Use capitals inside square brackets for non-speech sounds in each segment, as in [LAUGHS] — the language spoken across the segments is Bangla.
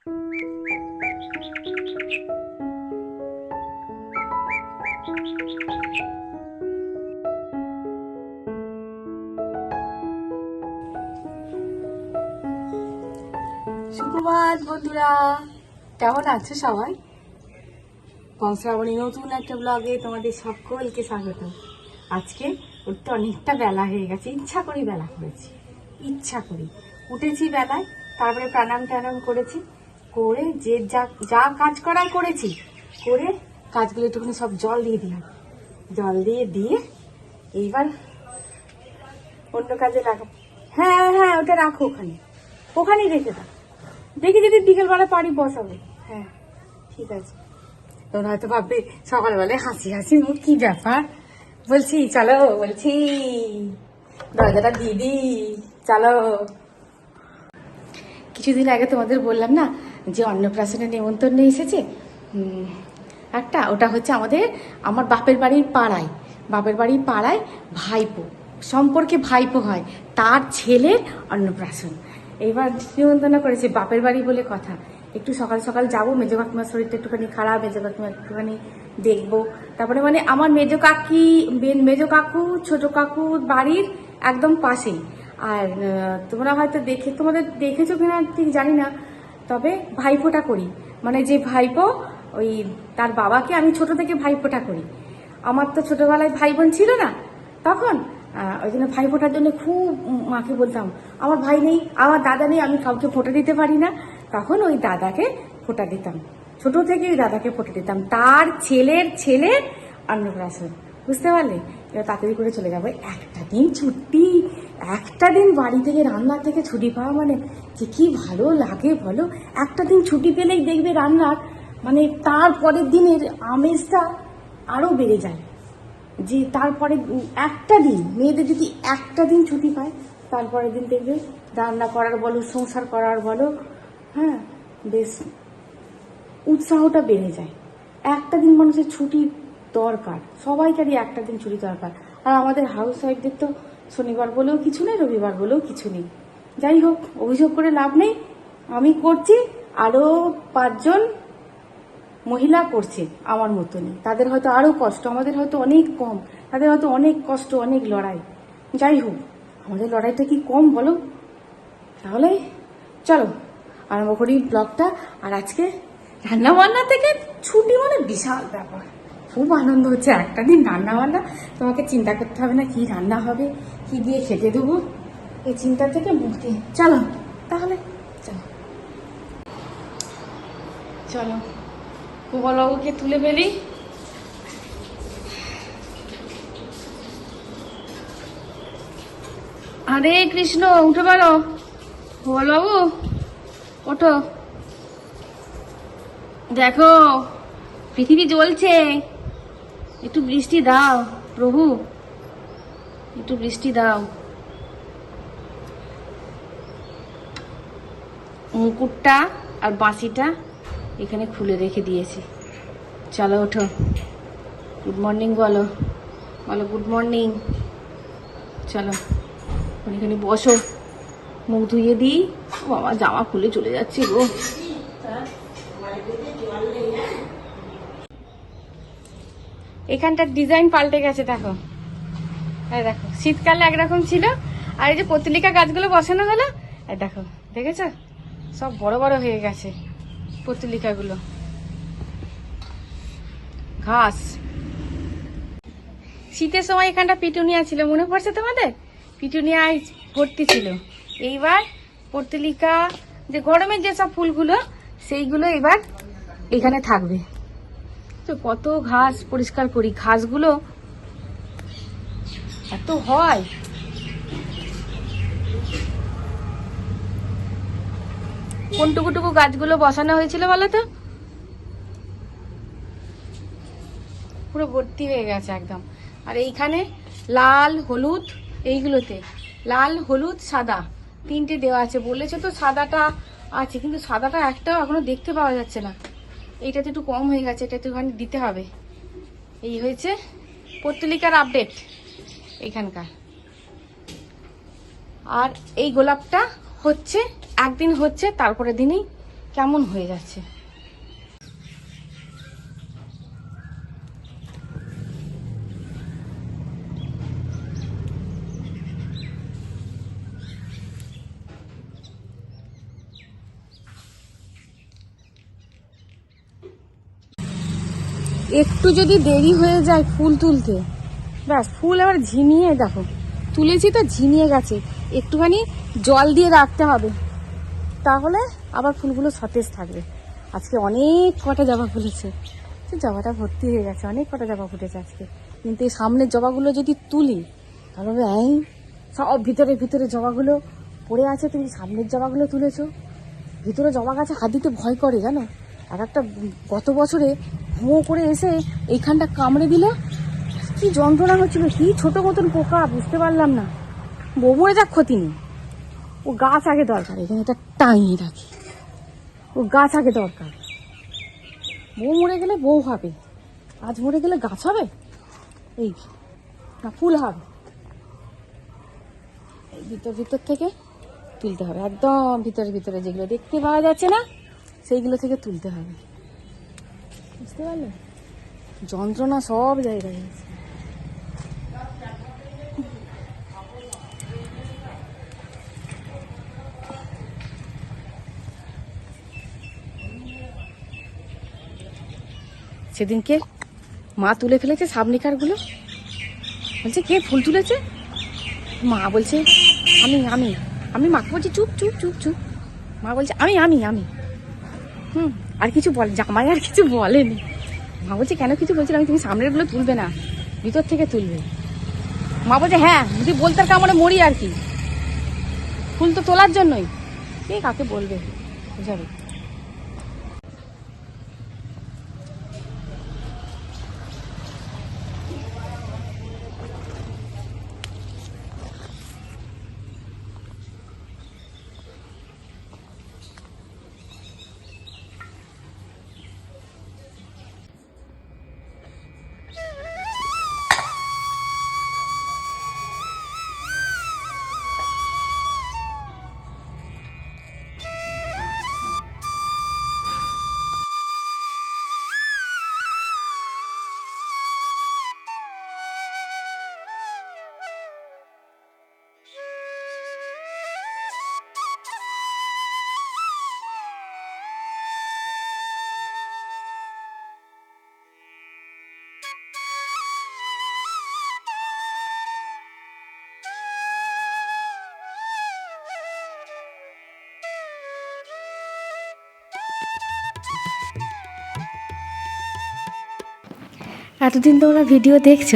সুপ্রভাত বন্ধুরা, কেমন আছো সবাই? কংসাবলী নতুন একটা ব্লগে তোমাদের সকলকে স্বাগত। আজকে উঠতে অনেকটা বেলা হয়ে গেছে, ইচ্ছা করি বেলা করেছি। ইচ্ছা করি উঠেছি বেলায়, তারপরে প্রাণায়াম টানাম করেছি করে যে যা যা কাজ করার করেছি, করে কাজগুলো একটুখানি সব জল দিয়ে দিলাম। জল দিয়ে দিয়ে এইবার অন্য কাজে লাগাবো। হ্যাঁ হ্যাঁ ওটা রাখো ওখানে। ওখানেই রেখে দাও। দেখি যদি বিকেলবেলা পারি বসাবো। হ্যাঁ ঠিক আছে। তোমরা হয়তো ভাববে, সকালবেলায় হাসি হাসি মুখ কি ব্যাপার? বলছি, চলো, বলছি, দরজাটা দিদি চলো। কিছুদিন আগে তোমাদের বললাম না যে অন্নপ্রাশনের নেমন্তন্ন এসেছে একটা, ওটা হচ্ছে আমাদের, আমার বাপের বাড়ির পাড়ায়, বাপের বাড়ির পাড়ায় ভাইপো, সম্পর্কে ভাইপো হয়, তার ছেলের অন্নপ্রাশন। এবার নিমন্ত্রণ করেছে বাপের বাড়ি বলে কথা। একটু সকাল সকাল যাব, মেজো কাকিমার শরীরটা একটুখানি খারাপ, মেজো কাকিমা একটুখানি দেখব। তারপরে মানে আমার মেজো কাকি মেজো কাকু, ছোট কাকু বাড়ির একদম পাশেই। আর তোমরা হয়তো দেখে, তোমাদের দেখেছ কিনা ঠিক জানি না। তবে ভাইফোঁটা করি। মানে যে ভাইপো, ওই তার বাবাকে আমি ছোট থেকে ভাইফোঁটা করি। আমার তো ছোটবেলায় ভাই বোন ছিল না। তখন ওই জন্য ভাই ফোটার জন্য খুব মাকে বলতাম, আমার ভাই নেই, আমার দাদা নেই, আমি কাউকে ফোটা দিতে পারি না। তখন ওই দাদাকে ফোটা দিতাম। ছোট থেকে ওই দাদাকে ফোটা দিতাম। তার ছেলের ছেলের অন্নপ্রাশন। বুঝতে পারলে? এবার তাড়াতাড়ি করে চলে যাব। একটা দিন ছুটি। একটা দিন বাড়ি থেকে রান্না থেকে ছুটি পাওয়া মানে যে কি ভালো লাগে বলো? একটা দিন ছুটি পেলেই দেখবে রান্নার মানে তার পরের দিনের আমেজটা আরও বেড়ে যায়। যে তারপরে একটা দিন, মেয়েদের যদি একটা দিন ছুটি পায়, তারপরের দিন দেখবে রান্না করার বলো, সংসার করার বলো হ্যাঁ বেশ উৎসাহটা বেড়ে যায়। একটা দিন মানুষের ছুটি দরকার, সবাইকারই একটা দিন ছুটি দরকার। আর আমাদের হাউস ওয়াইফদের তো শনিবার বলেও কিছু নেই, রবিবার বলেও কিছু নেই। যাই হোক, অভিযোগ করে লাভ নেই। আমি করছি আরও পাঁচজন মহিলা করছে আমার মতনই। তাদের হয়তো আরও কষ্ট, আমাদের হয়তো অনেক কম, তাদের হয়তো অনেক কষ্ট, অনেক লড়াই। যাই হোক, আমাদের লড়াইটা কি কম বলো? তাহলে চলো, আরম্ভ করি ব্লগটা। আর আজকে রান্না বান্না থেকে ছুটি মানে বিশাল ব্যাপার। খুব আনন্দ হচ্ছে, একটা দিন রান্না বান্না তোমাকে চিন্তা করতে হবে না কি রান্না হবে কি দিয়ে খেতে দেবো। এই চিন্তা থেকে মুক্তি। চলো, তাহলে চলো। চলো। গোপালবাবুকে তুলে ফেলি। আরে কৃষ্ণ, উঠে পারো গোপালবাবু, ওঠো। দেখো, পৃথিবী জ্বলছে। একটু বৃষ্টি দাও, প্রভু। একটু বৃষ্টি দাও। মুকুটটা আর বাঁশিটা এখানে খুলে রেখে দিয়েছি। চলো ওঠো। গুড মর্নিং বলো। বলো গুড মর্নিং চলো, এখানে বসো। মুখ ধুয়ে দিই। বাবা, জামা খুলে চলে যাচ্ছে গো। এখানটার ডিজাইন পাল্টে গেছে, দেখো। দেখো, শীতকালে একরকম ছিল, আর এই যে পত্রিকা গাছগুলো বসানো হলো, এই দেখো, দেখেছ? সব বড় বড় হয়ে গেছে পত্রিকাগুলো। ঘাস। শীতের সময় এখানটা পিটুনিয়া ছিল, মনে পড়ছে তোমাদের? পিটুনিয়ায় ভর্তি ছিল। এইবার পর্তলিকা যে গরমের যেসব ফুলগুলো, সেইগুলো এবার এখানে থাকবে। তো কত ঘাস পরিষ্কার করি, ঘাসগুলো এত হয়? কোনটুকুটুকু গাছগুলো বসানো হয়েছিল বলো তো? পুরো ভর্তি হয়ে গেছে একদম। আর এইখানে লাল, হলুদ, এইগুলোতে। লাল, হলুদ, সাদা। তিনটে দেওয়া আছে। বলেছে তো সাদাটা আছে, কিন্তু সাদাটা একটাও এখনও দেখতে পাওয়া যাচ্ছে না। এইটাতে একটু কম হয়ে গেছে, এটা একটুখানি দিতে হবে। এই হয়েছে পত্রিকার আপডেট। এইখানকার আর এই গোলাপটা হচ্ছে, একদিন হচ্ছে তারপরে দিনই কেমন হয়ে যাচ্ছে। একটু যদি দেরি হয়ে যায় ফুল তুলতে ব্যাস, ফুল এবার ঝিমিয়ে, দেখো, তুলেছি তো ঝিমিয়ে গেছে। একটুখানি জল দিয়ে রাখতে হবে, তাহলে আবার ফুলগুলো সতেজ থাকবে। আজকে অনেক কটা জবা ফুলেছে জবাটা ভর্তি হয়ে গেছে, অনেক কটা জবা ফুটেছে আজকে। কিন্তু এই সামনের জবাগুলো যদি তুলি, তাহলে এই সব ভিতরে ভিতরে জবাগুলো পড়ে আছে, তুমি সামনের জবাগুলো তুলেছো। ভিতরে জবা গাছে হাত দিতে ভয় করে, জানো? আর একটা গত বছরে ভো করে এসে এইখানটা কামড়ে দিল কি যন্ত্রণা হচ্ছিল? কি ছোট মতন পোকা? বুঝতে পারলাম না। মরে যাক ক্ষতি নেই। ও গাছ আগে দরকার, এখানে এটা টাঙিয়ে রাখি। ও গাছ আগে দরকার। বউ মরে গেলে বউ হবে। আজ মরে গেলে গাছ হবে? এই না, ফুল হবে। এই ভিতর ভিতর থেকে তুলতে হবে। একদম ভিতরে ভিতরে যেগুলো দেখতে পাওয়া যাচ্ছে না, সেইগুলো থেকে তুলতে হবে। বুঝতে পারলে? যন্ত্রণা সব জায়গায় আছে। সেদিনকে মা তুলে ফেলেছে সাবনিকারগুলো। বলছে, কে ফুল তুলেছে? মা বলছে, আমি আমি আমি মাকে বলছি, চুপ চুপ চুপ চুপ। মা বলছে, আমি আমি আমি। হুম, আর কিছু বলে, জামাই আর কিছু বলেনি। মা বলছে, কেন কিছু বলছিল আমি? তুমি সামনেরগুলো তুলবে না, ভিতর থেকে তুলবে। মা বলছে হ্যাঁ যদি বলতে আর কামড়ে মরি আর কি। ফুল তো তোলার জন্যই। কে কাকে বলবে? বুঝাবে। এতদিন তোমরা ভিডিও দেখছ,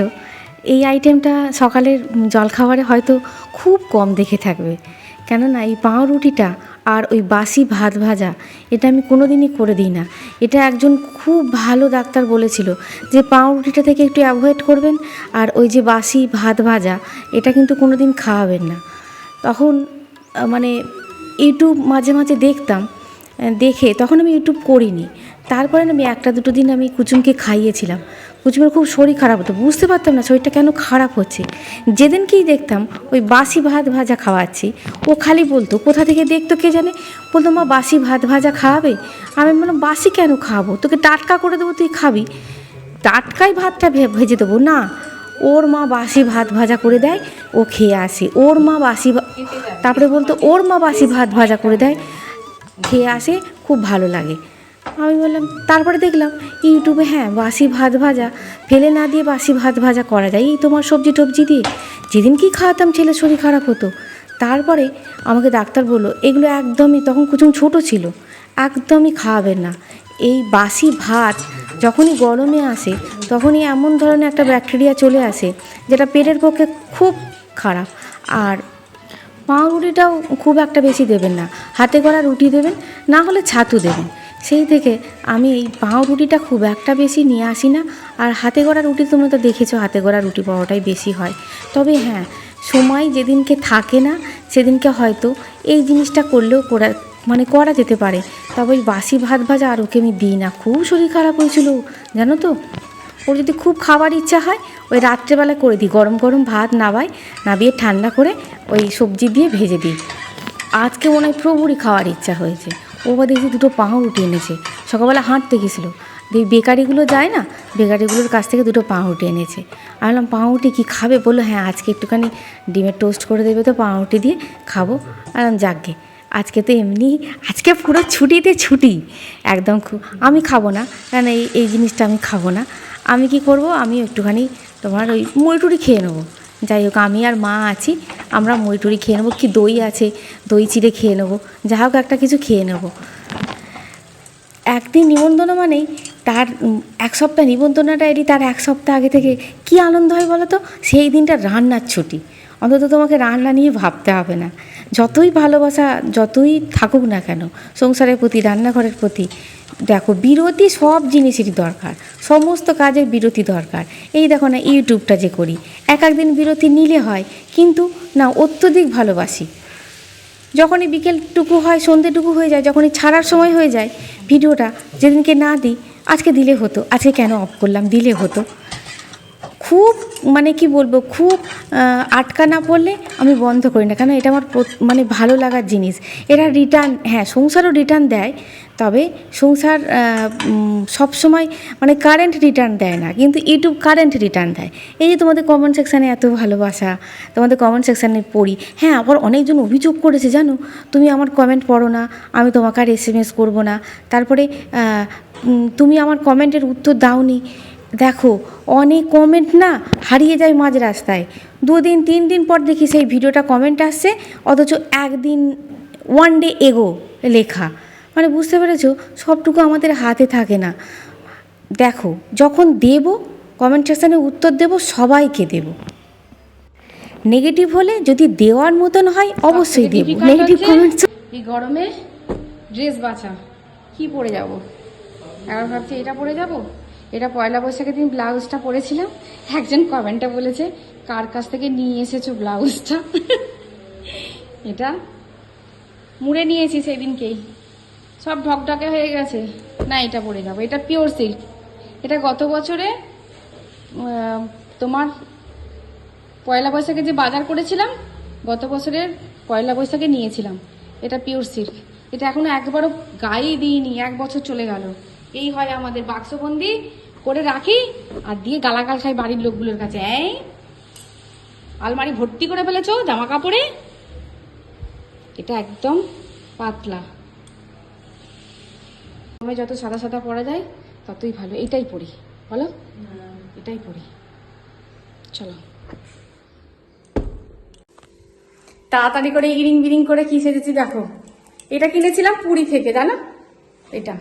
এই আইটেমটা সকালের জলখাবারে হয়তো খুব কম দেখে থাকবে। কেননা এই পাউরুটিটা আর ওই বাসি ভাত ভাজা, এটা আমি কোনো দিনই করে দিই না। এটা একজন খুব ভালো ডাক্তার বলেছিল যে পাউরুটিটা থেকে একটু অ্যাভয়েড করবেন আর ওই যে বাসি ভাত ভাজা, এটা কিন্তু কোনো দিন খাওয়াবেন না। তখন মানে ইউটিউব মাঝে মাঝে দেখতাম, দেখে তখন আমি ইউটিউব করিনি। তারপরে আমি একটা দুটো দিন আমি কুচুমকে খাইয়েছিলাম। কুচুমের খুব শরীর খারাপ হতো, বুঝতে পারতাম না শরীরটা কেন খারাপ হচ্ছে। যেদিনকেই দেখতাম ওই বাসি ভাত ভাজা খাওয়াচ্ছি, ও খালি বলতো, কোথা থেকে দেখতো কে জানে? বলতো, মা, বাসি ভাত ভাজা খাওয়াবে? আমি বললাম, বাসি কেন খাওয়াবো তোকে টাটকা করে দেবো, তুই খাবি? টাটকাই ভাতটা ভেজে দেবো, না, ওর মা বাসি ভাত ভাজা করে দেয়, ও খেয়ে আসে। ওর মা বাসি তারপরে বলতো, ওর মা বাসি ভাত ভাজা করে দেয়, খেয়ে আসে, খুব ভালো লাগে। আমি বললাম, তারপরে দেখলাম ইউটিউবে হ্যাঁ বাসি ভাত ভাজা। ফেলে না দিয়ে বাসি ভাত ভাজা করা যায়। এই তোমার সবজি টবজি দিয়ে? যেদিন কি খাওয়াতাম ছেলের শরীর খারাপ হতো। তারপরে আমাকে ডাক্তার বলল, এগুলো একদমই তখন কুচুম ছোট ছিল, একদমই খাওয়াবেন না। এই বাসি ভাত যখনই গরমে আসে, তখনই এমন ধরনের একটা ব্যাকটেরিয়া চলে আসে, যেটা পেটের পক্ষে খুব খারাপ। আর পাউরুটিটাও খুব একটা বেশি দেবেন না। হাতে করা রুটি দেবেন, না হলে ছাতু দেবেন। সেই থেকে আমি এই পাউরুটিটা খুব একটা বেশি নিয়ে আসি না। আর হাতে গড়া রুটি তোমরা তো দেখেছ, হাতে গড়া রুটি পাওয়াটাই বেশি হয়। তবে হ্যাঁ সময় যেদিনকে থাকে না, সেদিনকে হয়তো এই জিনিসটা করলেও করা মানে করা যেতে পারে। তবে ওই বাসি ভাত ভাজা আর ওকে আমি দিই না। খুব শরীর খারাপ হয়েছিল, জানো তো? ওর যদি খুব খাবার ইচ্ছা হয়, ওই রাত্রেবেলা করে দিই। গরম গরম ভাত নাবাই, নাবিয়ে ঠান্ডা করে ওই সবজি দিয়ে ভেজে দিই। আজকে মনে হয় প্রভুরই খাওয়ার ইচ্ছা হয়েছে। ও বা দেখছি দুটো পাউরুটি এনেছে। সকালবেলা হাঁটতে গেছিল। দিয়ে বেকারিগুলো যায় না? বেকারিগুলোর কাছ থেকে দুটো পাউরুটি এনেছে। আমি বললাম পাউরুটি কী খাবে? বলল হ্যাঁ আজকে একটুখানি ডিমের টোস্ট করে দেবে তো পাউরুটি দিয়ে খাব। আর যাকগে, আজকে তো এমনি, আজকে পুরো ছুটিতে ছুটি। একদম খুব আমি খাব না কারণ এই এই জিনিসটা আমি খাব না। আমি কি করব? আমি একটুখানি তোমার ওই মুড়িটুড়ি খেয়ে নেব। যাই হোক, আমি আর মা আছি। আমরা মুড়িটুড়ি খেয়ে নেব। কি দই আছে? দই চিড়ে খেয়ে নেব। যা হোক, একটা কিছু খেয়ে নেব। একদিন নিমন্ত্রণ মানেই তার এক সপ্তাহ নিমন্ত্রণটা এটি তার এক সপ্তাহ আগে থেকে। কি আনন্দ হয় বলো তো? সেই দিনটা রান্নার ছুটি। অন্তত তোমাকে রান্না নিয়ে ভাবতে হবে না। যতই ভালোবাসা যতই থাকুক না কেন, সংসারের প্রতি, রান্নাঘরের প্রতি দেখো, বিরতি সব জিনিসেরই দরকার, সমস্ত কাজের বিরতি দরকার। এই দেখো না, ইউটিউবটা যে করি, এক একদিন বিরতি নিলে হয়, কিন্তু না, অত্যধিক ভালোবাসি। যখনই বিকেলটুকু হয় সন্ধ্যেটুকু হয়ে যায়, যখনই ছাড়ার সময় হয়ে যায়, ভিডিওটা যেদিনকে না দিই, আজকে দিলে হতো, আজকে কেন অফ করলাম, দিলে হতো। খুব মানে কি বলব, খুব আটকা না পড়লে আমি বন্ধ করি না। কেন এটা আমার মানে ভালো লাগার জিনিস। এরা রিটার্ন হ্যাঁ সংসারও রিটার্ন দেয়, তবে সংসার সবসময় মানে কারেন্ট রিটার্ন দেয় না, কিন্তু ইউটিউব কারেন্ট রিটার্ন দেয়। এই যে তোমাদের কমেন্ট সেকশানে এত ভালোবাসা, তোমাদের কমেন্ট সেকশানে পড়ি হ্যাঁ আবার অনেকজন অভিযোগ করেছে, জানো, তুমি আমার কমেন্ট পড়ো না, আমি তোমাকে আর এস এম এস করব না। তারপরে তুমি আমার কমেন্টের উত্তর দাওনি। দেখো অনেক কমেন্ট না হারিয়ে যায় মাঝ রাস্তায়। দুদিন তিন দিন পর দেখি সেই ভিডিওটা কমেন্ট আসছে অথচ একদিন ওয়ান ডে এগো লেখা। মানে বুঝতে পেরেছ? সবটুকু আমাদের হাতে থাকে না। দেখো যখন দেব কমেন্ট সেকশানে উত্তর দেব সবাইকে দেব। নেগেটিভ হলে যদি দেওয়ার মতন হয় অবশ্যই দেব। নেগেটিভ কমেন্টস এই গরমে ড্রেস বাছা। কি পরে যাব? এবার ভাবছি এটা পরে যাব? এটা পয়লা বৈশাখের দিন ব্লাউজটা পরেছিলাম। একজন কমেন্টে বলেছে, কার কাছ থেকে নিয়ে এসেছ ব্লাউজটা? [LAUGHS] এটা মুড়ে নিয়েছি সেই দিনকেই সব ঢকঢকে হয়ে গেছে। না, এটা পরে যাব। এটা পিওর সিল্ক এটা গত বছরে তোমার পয়লা বৈশাখে যে বাজার করেছিলাম, গত বছরের পয়লা বৈশাখে নিয়েছিলাম। এটা পিওর সিল্ক এটা এখনও একবারও গায়ে দিইনি, এক বছর চলে গেল। এই হয় আমাদের বাক্সবন্দি করে রাখি আর দিয়ে গালাগাল খাই বাড়ির লোকগুলোর কাছে, এই আলমারি ভর্তি করে ফেলেছ, জামা কাপড়ে? এটা একদম পাতলা। আমি যত সাদা সাদা পরা যায়, ততই ভালো। এটাই পরি। বলো? এটাই পরি। চলো। তাড়াতাড়ি করে ইরিং বিরিং করে কি সেজেছি দেখো। এটা কিনেছিলাম পুরী থেকে, জানো? এটা।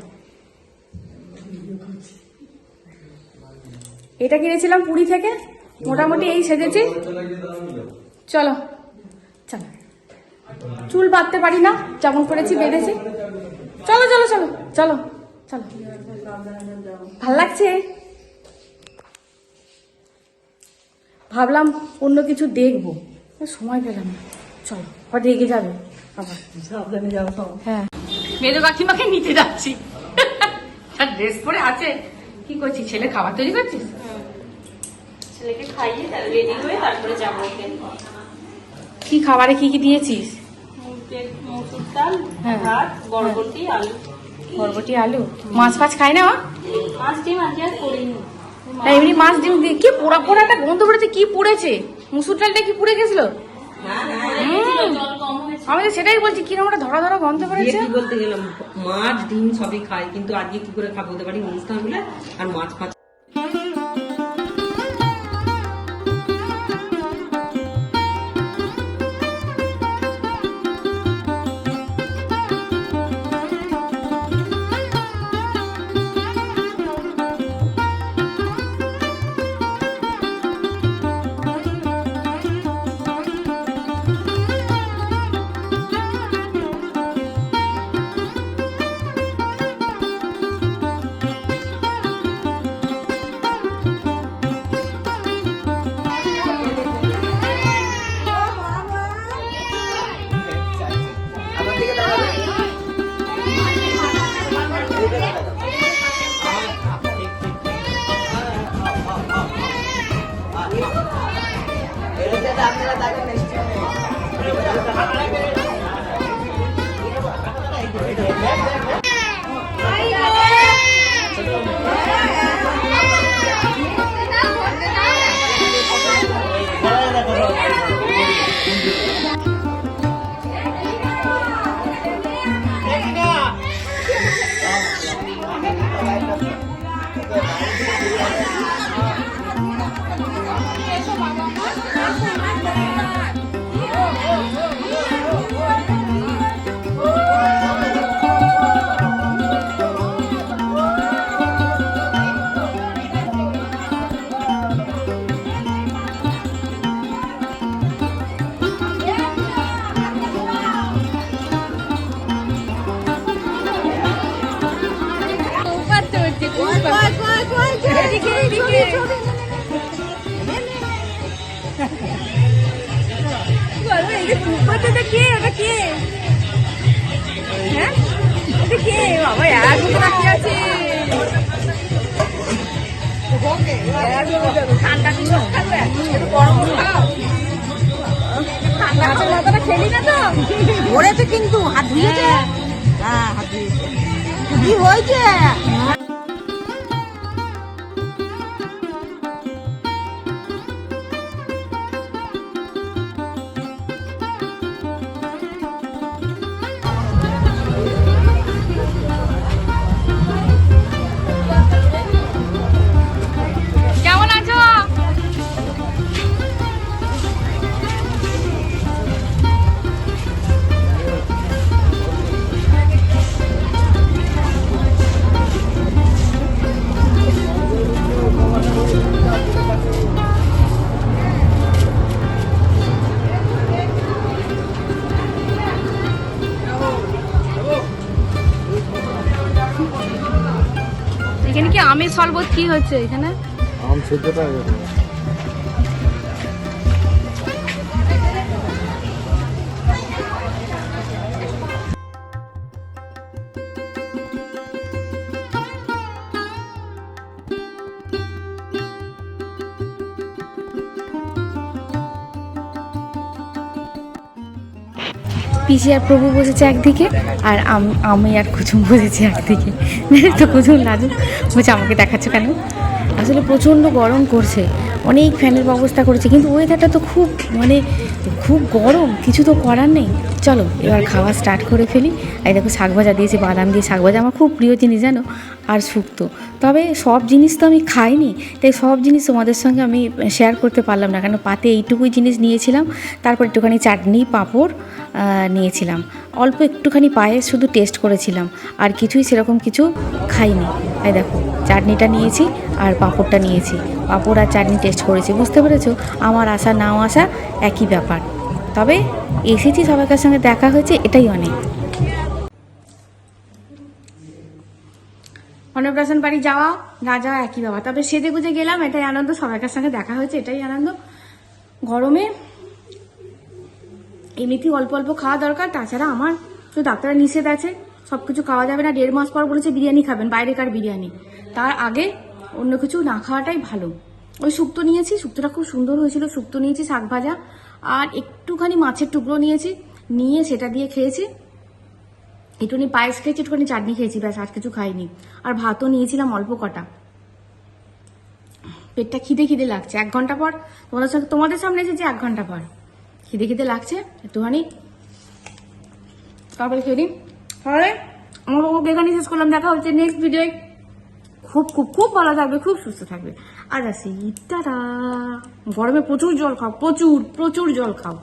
এটা কিনেছিলাম পুরী থেকে মোটামুটি এই সেজেছি। চলো চলো। চুল বাঁধতে পারি না যেমন করেছি বেঁধেছি। চলো চলো চলো চলো চলো। ভালো লাগছে? ভাবলাম অন্য কিছু দেখব। সময় পেলাম না। চলো হয়তো রেগে যাবে। আবার। সব। হ্যাঁ। মেজো কাকিমাকে নিতে যাচ্ছি। [LAUGHS] ড্রেস পরে আছে। কি করছিস? ছেলে খাবার তৈরি করছিস? ছেলেকে খাইয়ে রেডি হয়ে তারপরে যাব ওকে। কি খাবারে কি কি দিয়েছিস? ডাল হ্যাঁ। ভাত বরবটি আলু। বরবটি আলু। মাছ ফাছ খায় না? মাছ ডিম আজকে আর করিনি। এমনি মাছ ডিম দিয়ে কি পোড়া পোড়া একটা গন্ধ পড়েছে কি পুড়েছে? মুসুর ডালটা কি পুড়ে গেছিল? আমি তো সেটাই বলছি কীরকম একটা ধরা ধরা গন্ধ বেরোচ্ছে? কি বলতে গেলাম মাছ ডিম সবই খাই কিন্তু আজকে কি করে খাব বলতে পারি? অনুষ্ঠান হলে আর মাছ ফাছ ধরেছে কিন্তু হাত ধুয়েছে। হ্যাঁ হাত ধুয়েছে। কি হয়েছে? কি হচ্ছে এখানে? আম সেদ্ধটা পিসি আর প্রভু বসেছে একদিকে, আর আম- আর কুচুম বসেছি একদিকে। তো কুচুম লাজু বলছে, আমাকে দেখাচ্ছ কেন? আসলে প্রচণ্ড গরম করছে। অনেক ফ্যানের ব্যবস্থা করেছে, কিন্তু ওয়েদারটা তো খুব মানে খুব গরম, কিছু তো করার নেই। চলো, এবার খাওয়া স্টার্ট করে ফেলি। এই দেখো, শাক ভাজা দিয়েছি, বাদাম দিয়ে শাক ভাজা, আমার খুব প্রিয় জিনিস জানো, আর শুক্তো। তবে সব জিনিস তো আমি খাইনি, তাই সব জিনিস তোমাদের সঙ্গে আমি শেয়ার করতে পারলাম না, কেন পাতে এইটুকুই জিনিস নিয়েছিলাম। তারপর একটুখানি চাটনি, পাঁপড় নিয়েছিলাম। অল্প একটুখানি পায়ে শুধু টেস্ট করেছিলাম, আর কিছুই সেরকম কিছু খাইনি। এই দেখো, চাটনিটা নিয়েছি, আর পাঁপড়টা নিয়েছি। পাঁপড় আর চাটনি টেস্ট করেছি, বুঝতে পেরেছ? আমার আসা, নাও আসা, একই ব্যাপার। তবে এসেছি সবাইকার সঙ্গে দেখা হয়েছে, এটাই অনেক। অন্নপ্রাশন বাড়ি যাওয়া, না যাওয়া একই বাবা তবে সেজে গুজে গেলাম, এটাই আনন্দ সবাইকার সঙ্গে দেখা হয়েছে, এটাই আনন্দ। গরমে এমনিতেই অল্প অল্প খাওয়া দরকার, তাছাড়া আমার তো ডাক্তারের নিষেধ আছে সব কিছু খাওয়া যাবে না, দেড় মাস পর বলেছে বিরিয়ানি খাবেন, বাইরেকার বিরিয়ানি। তার আগে অন্য কিছু না খাওয়াটাই ভালো। ওই শুক্তো নিয়েছি, শুক্তোটা খুব সুন্দর হয়েছিল, শুক্তো নিয়েছি, শাক ভাজা, আর একটুখানি মাছের টুকরো নিয়েছি, নিয়ে সেটা দিয়ে খেয়েছি। একটুখানি পায়েস খেয়েছি, একটুখানি চাটনি খেয়েছি, ব্যাস আর কিছু খাইনি। আর ভাতও নিয়েছিলাম অল্প কটা। পেটটা খিদে খিদে লাগছে। এক ঘণ্টা পর তোমাদের সঙ্গে তোমাদের সামনে এসেছি এক ঘণ্টা পর। খিদে খিদে লাগছে? একটুখানি। তারপরে খেয়ে নিই। তাহলে আমার এখানে শেষ করলাম। দেখা হচ্ছে নেক্সট ভিডিও খুব খুব খুব ভালো থাকবে, খুব সুস্থ থাকবে। আজ আসি তারা গরমে প্রচুর জল খাও প্রচুর প্রচুর জল খাও।